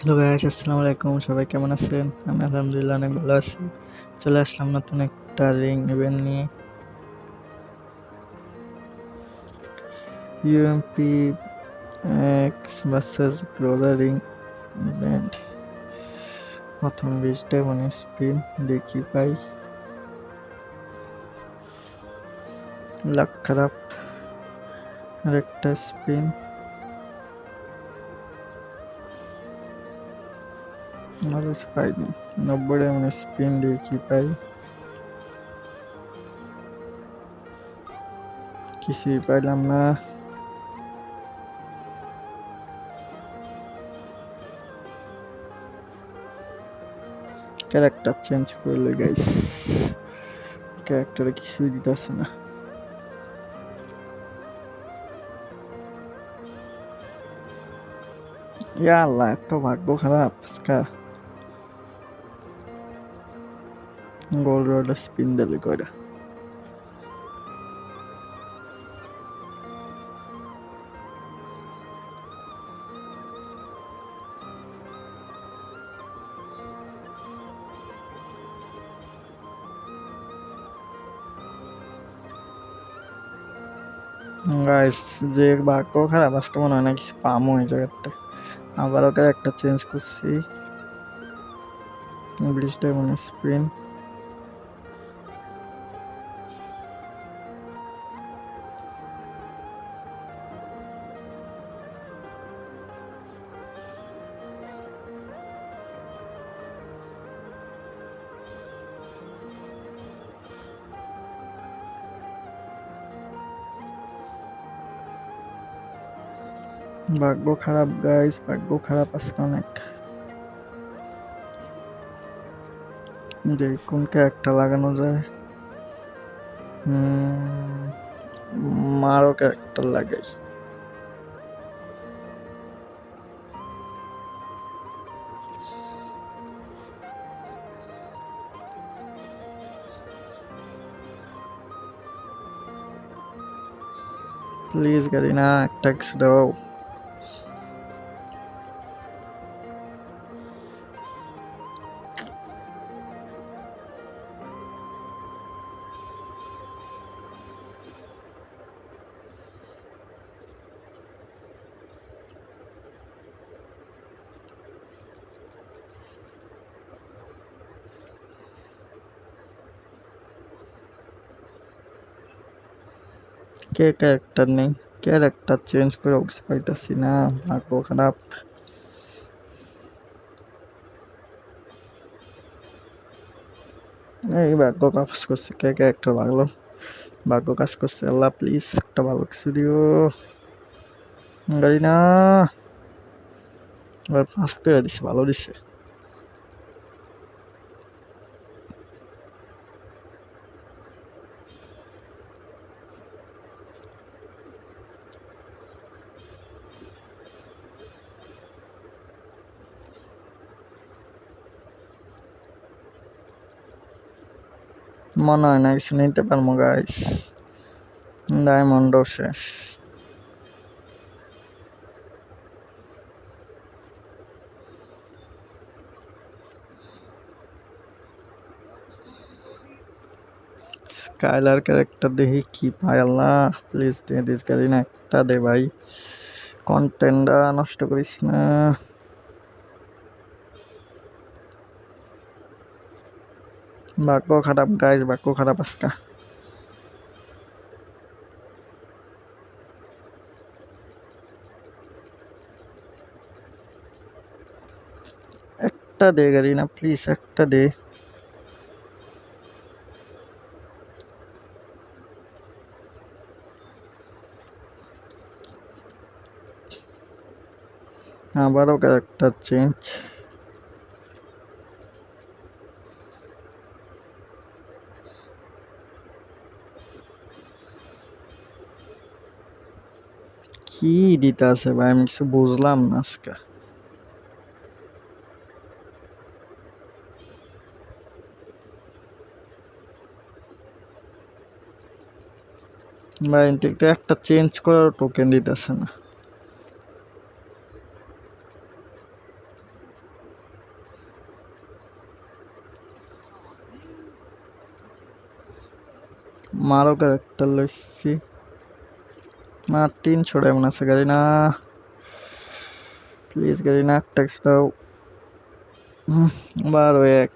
Hello guys আসসালামু আলাইকুম সবাই কেমন আছেন আমি আলহামদুলিল্লাহ অনেক ভালো আছি চলে আসলাম নতুন একটা রিং ইভেন্ট নিয়ে UMP X versus global ring event প্রথম বিশটা মানে স্পিন দেখি পাই লাখ খারাপ আরেকটা স্পিন ভালো পাইনি নব্বই এমন স্পিন দিয়ে কি পাই কিছুই পাইলাম না ক্যারেক্টার চেঞ্জ করলে গাইস ক্যারেক্টারে কিছুই দিতেছে না ইয়া আল্লাহ এত ভাগ্য খারাপ আজকা গোল রোড স্পিন দিলে করে গাইস যে ভাগ্য খারাপ আজকে মনে হয় না কিছু পামো এই জায়গাতে আবার ওকে একটা চেঞ্জ করছি ইংলিশ ডায়মন্ড স্পিন ভাগ্য খারাপ গাইস ভাগ্য খারাপ আজকে অনেক যে কোনটা একটা লাগানো যায় উম, মারও ক্যারেক্টার লাগাই প্লিজ গাড়ি না একটা কিছু দাও কে ক্যারেক্টার নেই ক্যারেক্টার চেঞ্জ করে উঠতে পাইতাছি না ভাগ্য খারাপ এই ভাগ্য কাজ করছে কে ক্যারেক্টার ভালো ভাগ্য কাজ করছে আল্লাহ প্লিজ একটা ভালো কিছু দিও গাড়ি না এবার পাস করে দিছে ভালো দিছে মনে হয় না, কিছু নিতে পারব গাইস ডায়মন্ডও শেষ। স্কাইলার ক্যারেক্টার দেখি কি পাই, আল্লাহ প্লিজ দিয়ে দিস গাড়ি না একটা দে, ভাই। কন্টেন্টটা নষ্ট করিস না। ভাগ্য খারাপ গাইস ভাগ্য খারাপ আজকা একটা দে গাড়ি না প্লিজ একটা দে আবারও ক্যারেক্টার চেঞ্জ কি দিতে আছে ভাই? আমি কিছু বুঝলাম না আজকে। ভাই ইনটেকটা একটা চেঞ্জ করার টোকেন দিতেছে না। মারকের একটা লইছি। না তিনশো ডায়মন্ড আছে গাড়ি না। প্লিজ গাড়ি না দাও। বারো এক।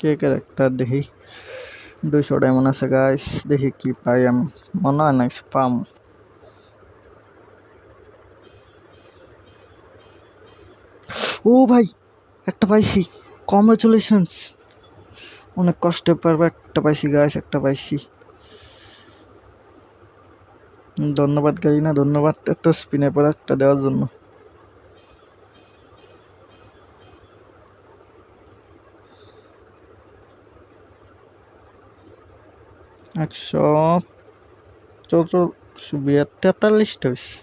কে ক্যারেক্টার দেখি? দুইশো ডায়মন্ড আছে গাইস দেখি কি পাই আমি। মনে হয় না পাম। ও ভাই, একটা পাইছি। কংগ্রেচুলেশনস অনেক কষ্টে পারব, একটা পাইছি গাইস একটা পাইছি। ধন্যবাদ, গাড়ি না, ধন্যবাদ। এত স্পিনে পর একটা দেওয়ার জন্য। একশো চৌচো তেতাল্লিশটা হয়েছে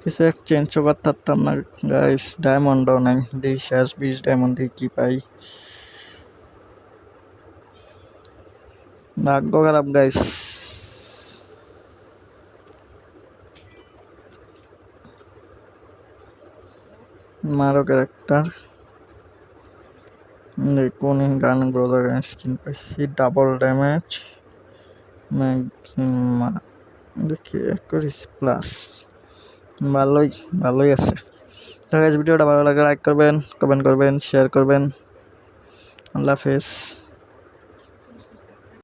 কিছু এক্সচেঞ্জ করার থাকতাম না গাইস ডায়মন্ডও নাই। দেখি শেষ বিশ ডায়মন্ড দিয়ে কি পাই? ভাগ্য খারাপ গাইস মারো কোন গান ব্রদার স্কিন পাইছি ডাবল ড্যামেজ দেখি করিস প্লাস ভালোই ভালোই আছে। তো ভিডিওটা ভালো লাগে লাইক করবেন কমেন্ট করবেন শেয়ার করবেন। আল্লাহ হাফেজ।